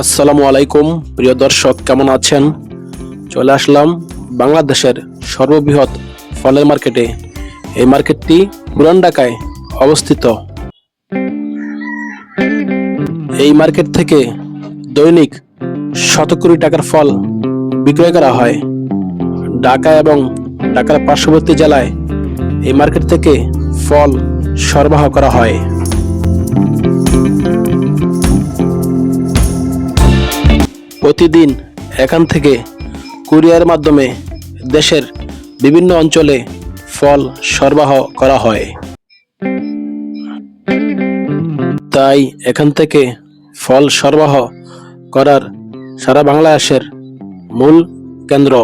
আসসালামু আলাইকুম, প্রিয় দর্শক, কেমন আছেন? চলে আসলাম বাংলাদেশের সর্ববৃহৎ ফলের মার্কেটে। এই মার্কেটটি পুরান ঢাকায় অবস্থিত। এই মার্কেট থেকে দৈনিক শত কোটি টাকার ফল বিক্রয় করা হয়। ঢাকা এবং ঢাকার পার্শ্ববর্তী জেলায় এই মার্কেট থেকে ফল সরবরাহ করা হয়। প্রতিদিন এখান থেকে কুরিয়ার মাধ্যমে দেশের বিভিন্ন অঞ্চলে ফল সরবরাহ করা হয়। তাই এখান থেকে ফল সরবরাহ করার সারা বাংলাদেশের মূল কেন্দ্র।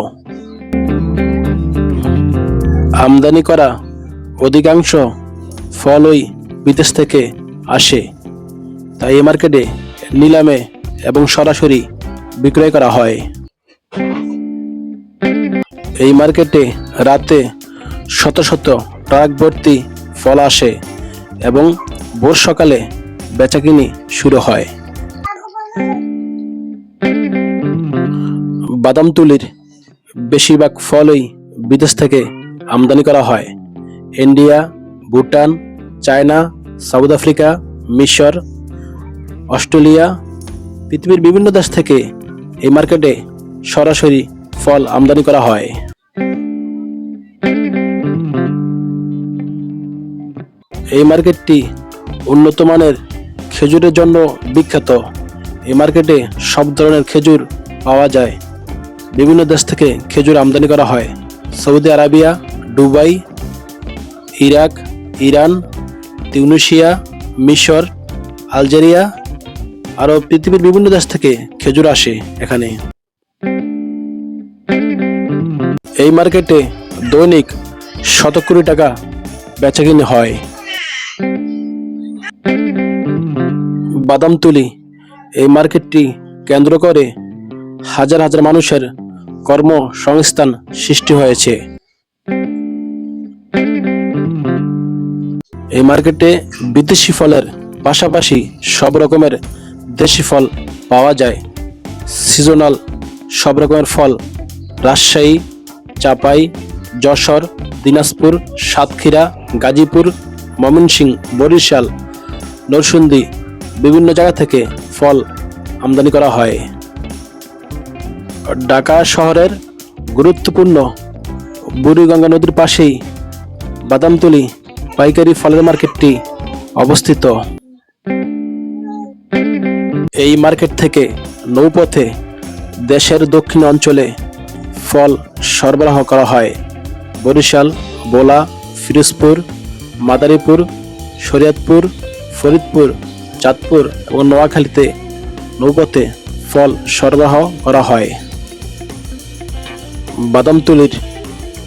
আমদানি করা অধিকাংশ ফলই বিদেশ থেকে আসে। তাই এই মার্কেটে নিলামে এবং সরাসরি বিক্রয় করা হয়। এই মার্কেটে রাতে শত শত ট্রাক ভর্তি ফল আসে এবং ভোর সকালে বেচাকিনি শুরু হয়। বাদাম তুলির বেশিরভাগ ফলই বিদেশ থেকে আমদানি করা হয়। India, Bhutan, China, South Africa, মিশর, অস্ট্রেলিয়া পৃথিবীর বিভিন্ন দেশ থেকে এই মার্কেটে সরাসরি ফল আমদানি করা হয়। এই মার্কেটটি উন্নত মানের খেজুরের জন্য বিখ্যাত। এই মার্কেটে সব ধরনের খেজুর পাওয়া যায়। বিভিন্ন দেশ থেকে খেজুর আমদানি করা হয়। Saudi Arabia, Dubai, Iraq, Iran, Tunisia, মিশর, আলজেরিয়া আরও পৃথিবীর বিভিন্ন দেশ থেকে খেজুর আসে এখানে। এই মার্কেটে দৈনিক শত কোটি টাকা বেচাকিনি হয়। বাদাম তুলি এই মার্কেটটি কেন্দ্র করে হাজার হাজার মানুষের কর্মসংস্থান সৃষ্টি হয়েছে। এই মার্কেটে বিদেশি ফলের পাশাপাশি সব রকমের দেশি ফল পাওয়া যায়। সিজনাল সব রকমের ফল রাজশাহী, চাপাই, যশোর, দিনাজপুর, সাতক্ষীরা, গাজীপুর, ময়মনসিংহ, বরিশাল, নরসিংদী, বিভিন্ন জায়গা থেকে ফল আমদানি করা হয়। ঢাকা শহরের গুরুত্বপূর্ণ বুড়িগঙ্গা নদীর পাশেই বাদামতলি পাইকারি ফলের মার্কেটটি অবস্থিত। এই মার্কেট থেকে নৌপথে দেশের দক্ষিণ অঞ্চলে ফল সরবরাহ করা হয়। বরিশাল, বোলা, ফিরোজপুর, মাদারীপুর, শরীয়তপুর, ফরিদপুর, চাঁদপুর এবং নোয়াখালীতে নৌপথে ফল সরবরাহ করা হয়। বাদামতুলির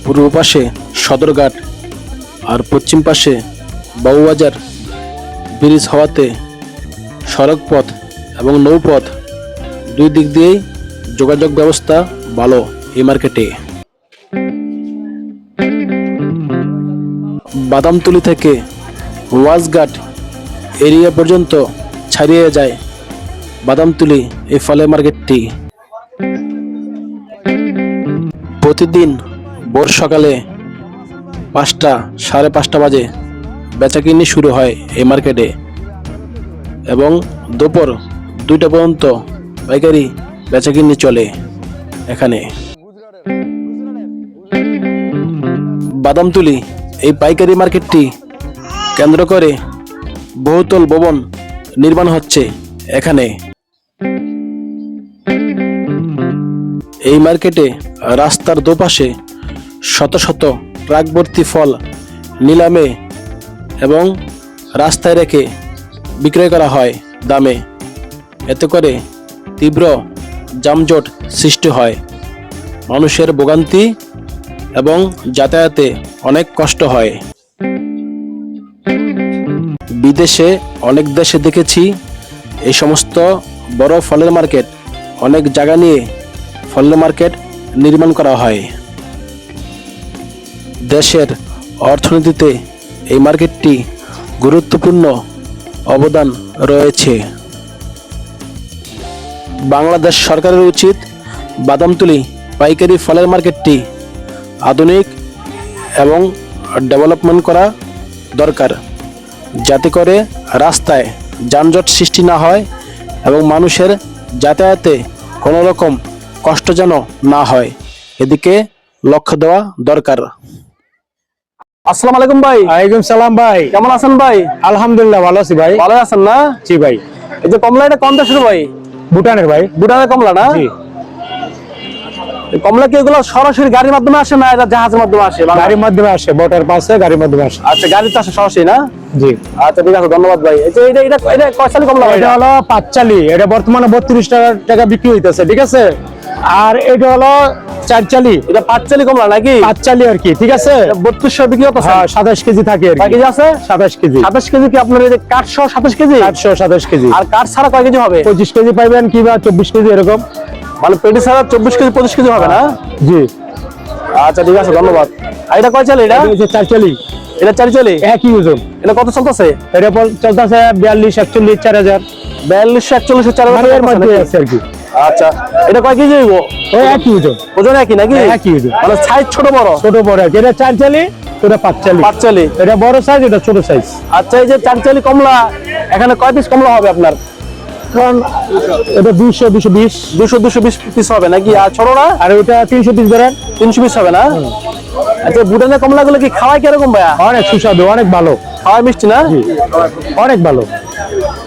পূর্ব পাশে সদরঘাট আর পশ্চিম পাশে বাবুবাজার ব্রিজ হওয়াতে সড়ক পথ এবং নৌপথ দুই দিক দিয়েই যোগাযোগ ব্যবস্থা ভালো এই মার্কেটে। বাদামতুলি থেকে ওয়াজঘাট এরিয়া পর্যন্ত ছাড়িয়ে যায় বাদামতুলি এই ফলে মার্কেটটি। প্রতিদিন ভোর সকালে পাঁচটা, সাড়ে পাঁচটা বাজে বেচাকিনি শুরু হয় এই মার্কেটে। এবং দুপুর দুইটা পর্যন্ত পাইকারি বেচাকিনি চলে এখানে। বাদামতুলি, এই পাইকারি মার্কেটটি কেন্দ্র করে বহুতল ভবন নির্মাণ হচ্ছে এখানে। এই মার্কেটে রাস্তার দুপাশে শত শত ট্রাক ভর্তি ফল নিলামে এবং রাস্তায় রেখে বিক্রয় করা হয় দামে। এতে করে তীব্র যানজট সৃষ্টি হয়। মানুষের ভোগান্তি এবং যাতায়াতে অনেক কষ্ট হয়। বিদেশে অনেক দেশে দেখেছি, এই সমস্ত বড় ফলের মার্কেট অনেক জায়গা নিয়ে ফলের মার্কেট নির্মাণ করা হয়। দেশের অর্থনীতিতে এই মার্কেটটি গুরুত্বপূর্ণ অবদান রয়েছে। বাংলাদেশ সরকারের উচিত বাদামতুলি পাইকারি ফলের মার্কেটটি আধুনিক এবং ডেভেলপমেন্ট করা দরকার, যাতে করে রাস্তায় যানজট সৃষ্টি না হয় এবং মানুষের যাতায়াতে কোনো রকম কষ্ট যেন না হয়। এদিকে লক্ষ্য দেওয়া দরকার। আসসালামু আলাইকুম ভাই। ওয়ালাইকুম সালাম ভাই। কেমন আছেন ভাই? আলহামদুলিল্লাহ ভালো আছি ভাই। ভালো আছেন না? জি ভাই। এই যে কমলা এটা কোন দেশের ভাই? ভুটানের ভাই। ভুটানের কমলা না? জি। কমলা কি এগুলো সরাসরি গাড়ির মাধ্যমে আসে না এটা জাহাজের মাধ্যমে আসে? গাড়ির মাধ্যমে আসে বটার পাশে গাড়ির মাধ্যমে আসে। আচ্ছা গাড়িতে আসে সরাসরি না? জি। আচ্ছা ঠিক আছে ধন্যবাদ ভাই। এই যে এটা এটা এটা কয় সালে কমলা এটা হলো পাঁচচালি এটা বর্তমানে বত্রিশ টাকা টাকা বিক্রি হইতেছে ঠিক আছে? আর এটা হলো চারচালি। এটা পাঁচচালি কমলা নাকি? পাঁচচালি আর কি ঠিক আছে? বত্রিশশো বিক্রি হতো হ্যাঁ সাতাশ কেজি থাকে আর কেজি আছে? সাতাশ কেজি। সাতাশ কেজি কি আপনার এই যে কাঠ সহ সাতাশ কেজি? আটশো সাতাশ কেজি। আর কাঠ ছাড়া কয় কেজি হবে? পঁচিশ কেজি পাইবেন কিংবা চব্বিশ কেজি এরকম। মানে পেটি ছাড়া চব্বিশ কেজি পঁচিশ কেজি হবে না? জি। আচ্ছা ঠিক আছে ধন্যবাদ। আর এটা কয় চাল এটা? চারচালি। এটা চারি চালি একই ওজন। এটা কত চলতেছে? এটা চলতেছে বিয়াল্লিশ একচল্লিশ চার হাজার। বিয়াল্লিশ একচল্লিশশো চার হাজার এর মধ্যে আছে আর কি। আচ্ছা এটা কয় কেজি হইব? ওই একই ওজন। ওজন একই নাকি? একই ওজন। মানে সাইজ ছোট বড়? ছোট বড় আর। এটা চার চালি এটা পাঁচ চালি পাঁচ চালি এটা বড় সাইজ এটা ছোট সাইজ আচ্ছা এই যে চার চালি কমলা এখানে কয় পিস কমলা হবে আপনার? কারণ এটা দুইশো দুশো বিশ। দুশো দুশো বিশ পিস হবে নাকি? আর আর ওটা তিনশো পিস ধরেন। তিনশো পিস হবে না? আচ্ছা ভুটানের কমলা গুলো কি খাওয়াই কীরকম ভাইয়া? অনেক সুস্বাদু অনেক ভালো। খাওয়াই মিষ্টি না? অনেক ভালো।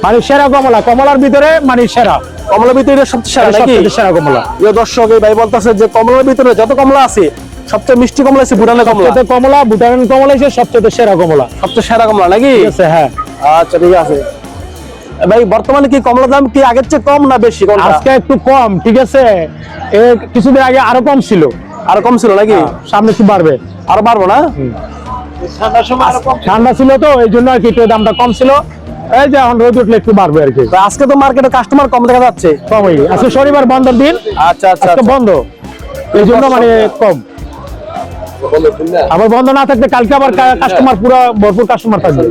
মানে সেরা কমলা। কমলার ভিতরে মানে সেরা। কমলার ভিতরে এটা সবচেয়ে সেরা নাকি? সবচেয়ে সেরা কমলা। যে দর্শক এই ভাই বলতেছে যে কমলার ভিতরে যত কমলা আছে সবচেয়ে মিষ্টি কমলা আছে ভুটানের কমলা। সবচেয়ে কমলা ভুটানের কমলা হিসেবে সবচেয়ে সেরা কমলা। সবচেয়ে সেরা কমলা নাকি? ঠিক আছে হ্যাঁ। আচ্ছা ঠিক আছে। ভাই বর্তমানে কি কমলা দাম কি আগের চেয়ে কম না বেশি আজকে একটু কম ঠিক আছে? কিছুদিন আগে আরও কম ছিল। আরও কম ছিল নাকি? সামনে কি বাড়বে। আরও পারব না? ঠান্ডা ছিল। তো এই জন্য আর কি দামটা কম ছিল। এই যে এখন রোদ উঠলে একটু বাড়বে আর কি। আজকে তো মার্কেটে কাস্টমার কম দেখা যাচ্ছে। কমই। আজকে শনিবার বন্ধের দিন আচ্ছা আচ্ছা বন্ধ। এই জন্য মানে কম। আবার বন্ধ না থাকলে কালকে আবার কাস্টমার পুরো ভরপুর কাস্টমার থাকবে।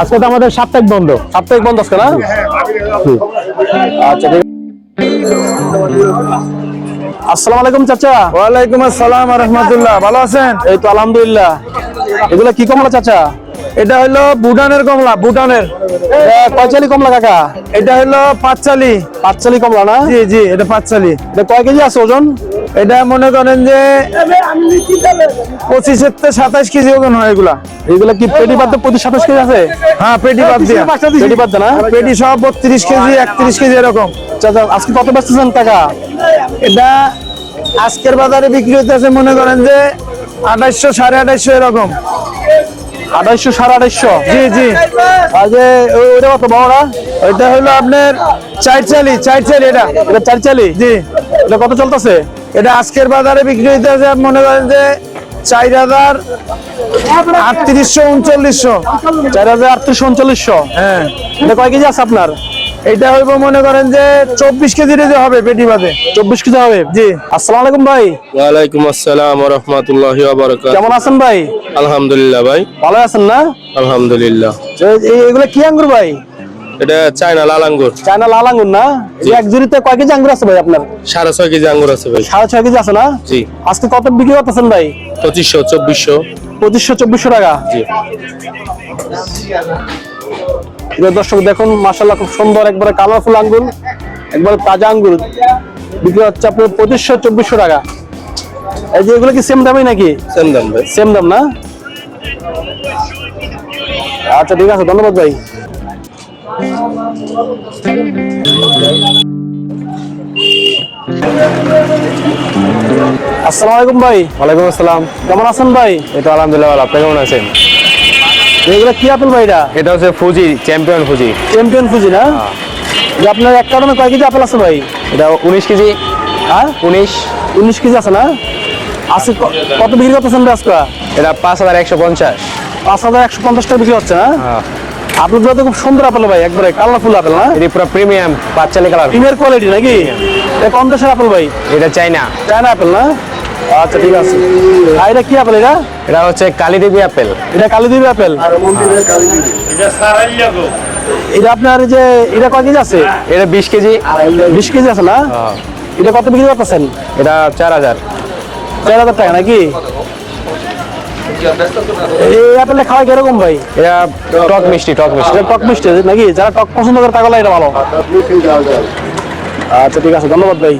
আজকে তো আমাদের সাপ্তাহিক বন্ধ। সাপ্তাহিক বন্ধ আজকে না? আচ্ছা আসসালামু আলাইকুম চাচা। ওয়ালাইকুম আসসালাম রহমতুল্লাহ। ভালো আছেন? এই তো আলহামদুলিল্লাহ। এগুলা কি কমলা চাচা? এটা হলো ভুটানের কমলা ভুটানের। কয়চালি কমলা কাকা? এটা হলো পাঁচচালি পাঁচচালি কমলা না? জি জি এটা পাঁচচালি এটা কয় কেজি আছে ওজন? এটা মনে করেন যে পঁচিশের থেকে সাতাশ কেজি ওজন হয় এগুলা। এগুলা কি পেটি বাদ পঁচিশ সাতাশ কেজি আছে? হ্যাঁ পেটি দিয়া। পেটি বাদ না? পেটি সব বত্রিশ কেজি একত্রিশ কেজি এরকম। চাচা আজকে কত বেচতেছেন টাকা এটা আজকের বাজারে বিক্রি হইতেছে মনে করেন যে আঠাইশশো সাড়ে আঠাইশশো এরকম। আড়াইশো সাড়ে আড়াইশো। জি জি। আর ওইটা কত বড়া ওইটা হলো আপনার চার চালি চার চালি এটা। এটা চার চালি জি। এটা কত চলতেছে? এটা আজকের বাজারে বিক্রি হইতেছে, মনে করেন যে চার হাজার আটত্রিশশো উনচল্লিশশো। চার হাজার আটত্রিশশো উনচল্লিশশো। হ্যাঁ। এটা কয় কেজি আছে আপনার? এটা হইব মনে করেন যে চব্বিশ কেজি যে হবে পেটি বাদে। চব্বিশ কেজি হবে? জি। আসসালামু আলাইকুম ভাই। ওয়ালাইকুম আসসালাম রহমতুল্লাহ কেমন আছেন ভাই? আলহামদুলিল্লাহ ভাই। ভালো আছেন না? আলহামদুলিল্লাহ। এগুলো কি আঙ্গুর ভাই? এটা চায়না লাল আঙ্গুর। চায়না লাল আঙ্গুর না? যে এক জুড়িতে কয় কেজি আঙ্গুর আছে ভাই আপনার? সাড়ে ছয় কেজি আঙ্গুর আছে ভাই। সাড়ে ছয় কেজি আছে না? জি। আজকে কত বিক্রি করতেছেন ভাই? পঁচিশশো চব্বিশশো। পঁচিশশো চব্বিশশো টাকা। জি। দর্শক দেখুন মাসাল্লাহ খুব সুন্দর একবারে কালারফুল আঙ্গুর একবারে তাজা আঙ্গুর। বিক্রি হচ্ছে আপনার পঁচিশশো চব্বিশশো টাকা। এই যে এগুলো কি সেম দামই নাকি? সেম দাম ভাই। সেম দাম না? আচ্ছা ঠিক আছে ধন্যবাদ ভাই। আসসালামু আলাইকুম ভাই। ওয়ালাইকুম আসসালাম। কেমন আছেন ভাই? এই তো আলহামদুলিল্লাহ ভালো। আপনি কেমন আছেন? এগুলো কি আপেল ভাই এটা? এটা হচ্ছে Fuji champion Fuji champion Fuji না? যে আপনার এক কারণে কয় কেজি আপেল আছে ভাই? এটা উনিশ কেজি। হ্যাঁ? উনিশ। উনিশ কেজি আছে না? ক- কত বিক্রি করতেছেন আজকে? এটা পাঁচ হাজার একশো পঞ্চাশ। পাঁচ হাজার একশো পঞ্চাশ টাকা বিক্রি হচ্ছে না? হ্যাঁ। আপেলগুলো তো খুব সুন্দর আপেল ভাই একবারে কালারফুল আপেল না? এটি পুরো প্রিমিয়াম বাচ্চালি কালার। প্রিমিয়ার কোয়ালিটি নাকি? এটা কম দেশের আপেল ভাই? এটা চাইনা চায়না আপেল না? আচ্ছা ঠিক আছে। আর এটা কি আপেল এটা? এটা হচ্ছে কালীদেবী আপেল। এটা কালিদ্বীপ আপেল? এটা আপনার যে এটা কয় কেজি আছে? এটা বিশ কেজি। বিশ কেজি আছে না? এটা কত বিক্রি করতেছেন? এটা চার হাজার। চার হাজার টাকা নাকি? এই আপেলটা খাওয়া কীরকম ভাই? এটা টক মিষ্টি টক মিষ্টি। এটা টক মিষ্টি নাকি? যারা টক পছন্দ করে এটা ভালো। আচ্ছা ঠিক আছে ধন্যবাদ ভাই।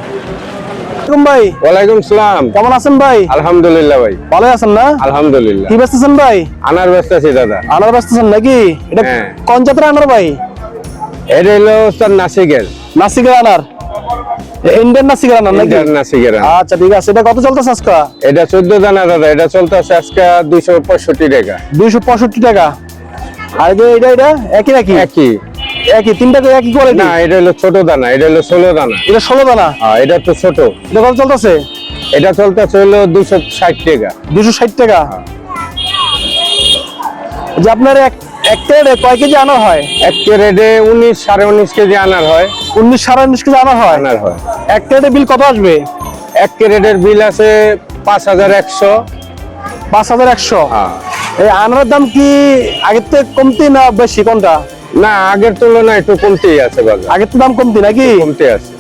এরকম ভাই। ওয়ালাইকুম সালাম। কেমন আছেন ভাই? আলহামদুলিল্লাহ ভাই। ভালো আছেন না? আলহামদুলিল্লাহ। কি বেচতেছেন ভাই? আনার ব্যস্ত আছি দাদা। আনার বেচতেছেন নাকি? এটা হ্যাঁ। কোন জাতের আনার ভাই? এটা হলো স্যার নাসিকের নাসিকের আনার। ইন্ডিয়ান নাসিকের আনার নাকি? ইন্ডিয়ান নাসিকের আচ্ছা ঠিক আছে। এটা কত চলতেছে আজকে? এটা চোদ্দ দানা দাদা। এটা চলতেছে আজকে দুইশো পঁয়ষট্টি টাকা। দুইশো পঁয়ষট্টি টাকা। আর যে এটা এটা? একই নাকি? একই। একই তিনটা একই কোয়ালিটি না এটা হলো ছোট দানা এটা হলো ষোলো দানা। এটা ষোলো দানা? হ্যাঁ এটা তো ছোট। এটা কত চলতেছে? এটা চলতেছে হলো দুইশো ষাট টাকা। দুশো ষাট টাকা? যে আপনার এক এক ক্যারেটে কয় কেজি আনা হয়? এক ক্যারেটে উনিশ সাড়ে উনিশ কেজি আনার হয়। উনিশ সাড়ে উনিশ কেজি আনা হয়? আনার হয়। এক ক্যারেটে বিল কত আসবে? এক ক্যারেটের বিল আছে পাঁচ হাজার একশো। পাঁচ হাজার একশো? হ্যাঁ। এই আনারের দাম কি আগের থেকে কমতি না বেশি কোনটা? না আগের তুলনায় একটু কমতেই আছে বাজার। আগের তো দাম কমতি নাকি? কমতে আছে।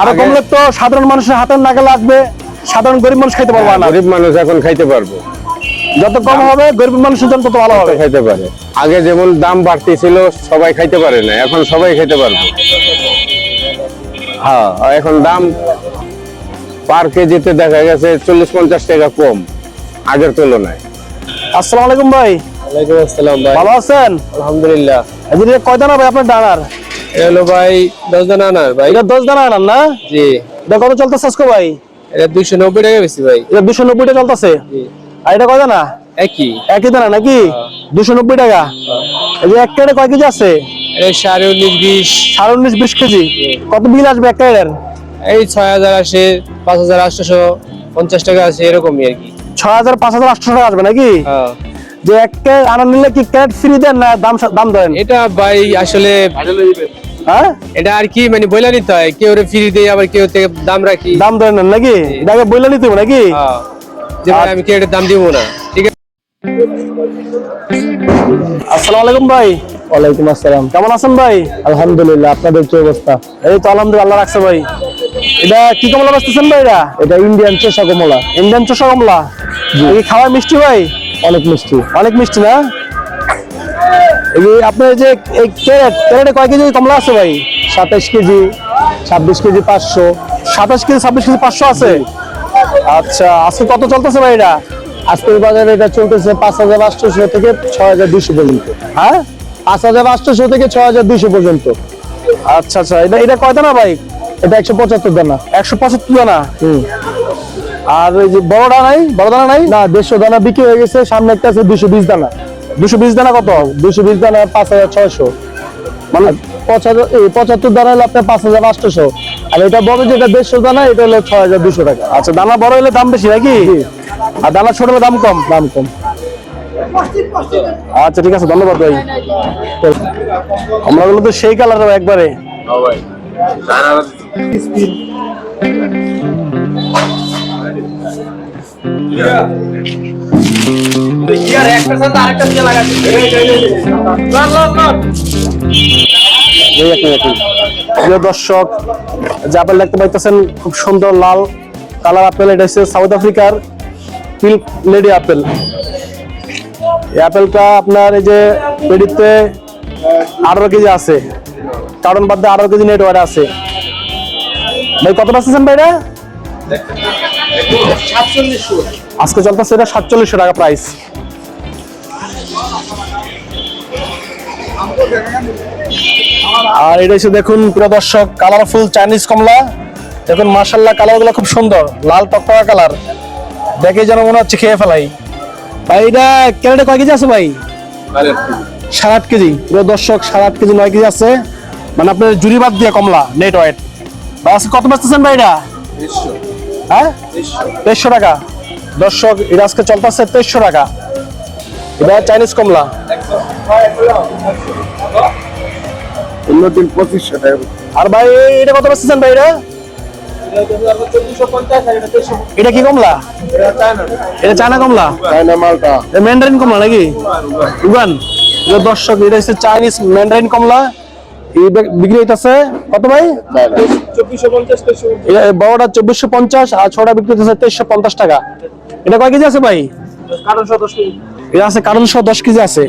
আরও কমলে তো সাধারণ মানুষের হাতের নাগালে আসবে সাধারণ গরিব মানুষ খাইতে পারবে না। গরিব মানুষ এখন খাইতে পারব। যত কম হবে গরিব মানুষের জন্য তত ভালো হবে। খাইতে পারে। আগে যেমন দাম বাড়তি ছিল সবাই খাইতে পারে না এখন সবাই খাইতে পারবে। হ্যাঁ এখন দাম পার কেজিতে দেখা গেছে চল্লিশ পঞ্চাশ টাকা কম আগের তুলনায়। আসসালামু আলাইকুম ভাই। ওয়ালাইকুম আসসালাম ভাই। ভালো আছেন? আলহামদুলিল্লাহ। যে কয় দানা ভাই আপনার ডানার? এটা ভাই দশ দানা আনার ভাই। এটা দশ দানা আনার না? জি। এটা কত চলতেছে আজকে ভাই? এটা দুইশো নব্বই টাকা বেশি ভাই। এটা দুশো নব্বই টাকা চলতেছে? জি। আর এটা কয় দানা? একই। একই দানা নাকি? দুশো নব্বই টাকা? এই যে এক ক্যারেটে কয় কেজি আছে? সাড়ে উনিশ বিশ। সাড়ে উনিশ বিশ কেজি। কত বিল আসবে এক ক্যারেটের? এই ছয় হাজার আসে পাঁচ হাজার আটশোশো পঞ্চাশ টাকা আছে এরকমই আর কি। ছয় হাজার পাঁচ হাজার আটশো টাকা আসবে নাকি? হ্যাঁ। যে এক ক্যারেট আনার নিলে কি ক্যারেট ফ্রি দেন না দাম দাম দেন এটা ভাই আসলে হ্যাঁ? এটা আর কি মানে বইলা নিতে হয়। কেউ ফ্রি দেয় আবার কেউ থেকে দাম রাখি। দাম দেন না নাকি? এটা আগে নিতে হবে নাকি? হ্যাঁ। যে ভাই আমি কেউ দাম দিব না। ঠিক আছে? আসসালামু আলাইকুম ভাই। ওয়ালাইকুম আসসালাম। কেমন আছেন ভাই? আলহামদুলিল্লাহ আপনাদের কি অবস্থা? এই তো আলহামদুলিল্লাহ রাখছে ভাই। এটা কি কমলা বেচতেছেন ভাই এটা? এটা ইন্ডিয়ান চোষা কমলা। ইন্ডিয়ান চোষা কমলা? এই খাওয়া মিষ্টি ভাই? অনেক মিষ্টি। অনেক মিষ্টি না? এই আপনার যে এই ক্যারেট ক্যারেটে কয় কেজি কমলা আছে ভাই? সাতাইশ কেজি ছাব্বিশ কেজি পাঁচশো। সাতাশ কেজি ছাব্বিশ কেজি পাঁচশো আছে? আচ্ছা আজকে কত চলতেছে ভাই এটা? আজকের বাজারে এটা চলতেছে পাঁচ হাজার আটশোশো থেকে ছয় হাজার দুইশো পর্যন্ত। হ্যাঁ? পাঁচ হাজার আটশোশো থেকে ছয় হাজার দুইশো পর্যন্ত। আচ্ছা আচ্ছা। এটা এটা কয় দানা ভাই? এটা একশো পঁচাত্তর দানা। একশো পঁচাত্তর দানা? হুম। আর ওই যে বড় দানা নাই? বড় দানা নাই? না দেড়শো দানা বিক্রি হয়ে গেছে সামনে একটা আছে দুশো বিশ দানা। দুশো বিশ দানা কত? দুশো বিশ দানা পাঁচ হাজার ছয়শো। মানে পঁচাত্তর দানা হলো আপনার পাঁচ হাজার আটশোশো। আর এটা বড় যেটা দেড়শো দানা এটা হলো ছয় হাজার দুশো টাকা। আচ্ছা দানা বড় হলে দাম বেশি নাকি? আর দানা ছোট হলে দাম কম? দাম কম। আচ্ছা ঠিক আছে ধন্যবাদ ভাই। আমরা গুলো তো সেই কালার একবারে। প্রিয় দর্শক যে আপেল দেখতে পাইতেছেন খুব সুন্দর লাল কালার আপেল। এটা হচ্ছে সাউথ আফ্রিকার পিল্ক লেডি আপেল। এই আপেলটা আপনার এই যে পেডিতে আঠারো কেজি আছে। কারণ বাদ দিয়ে আঠারো কেজি নেট ওয়ার আছে। ভাই, কত পাচ্ছেন ভাই আজকে চলতেছে এটা সাতচল্লিশশো টাকা প্রাইস আর এটা হচ্ছে দেখুন প্রিয় দর্শক কালারফুল চাইনিজ কমলা। দেখুন মার্শাল্লাহ কালারগুলো খুব সুন্দর লাল টকটকা কালার দেখে যেন মনে হচ্ছে খেয়ে ফেলাই। ভাই এটা ক্যারেটে কয় কেজি আছে ভাই? সাড়ে আট কেজি। প্রিয় দর্শক সাড়ে আট কেজি নয় কেজি আছে। মানে আপনার জুড়ি বাদ দিয়ে কমলা নেট ওয়েট ভাই আজকে কত বেচতেছেন ভাই এটা? হ্যাঁ? তেইশশো টাকা। দর্শক এটা আজকে চলতেছে তেইশশো টাকা। এটা চাইনিজ কমলা। নতুন পঁচিশশো টাকা। আর ভাই এটা কত পাচ্ছেন ভাই এটা? এটা কি কমলা? এটা চায়না কমলা? চায়না মালটা। ম্যান্ডারিন কমলা নাকি? উগান। এটা দর্শক এটা হচ্ছে চাইনিজ ম্যান্ডারিন কমলা। বিক্রি হইতেছে কত ভাই? বড়টা চব্বিশশো পঞ্চাশ আর ছোটা বিক্রি হইতেছে তেইশশো পঞ্চাশ টাকা। এটা কয় কেজি আছে ভাই? এটা আছে কারণ সহ দশ কেজি আছে।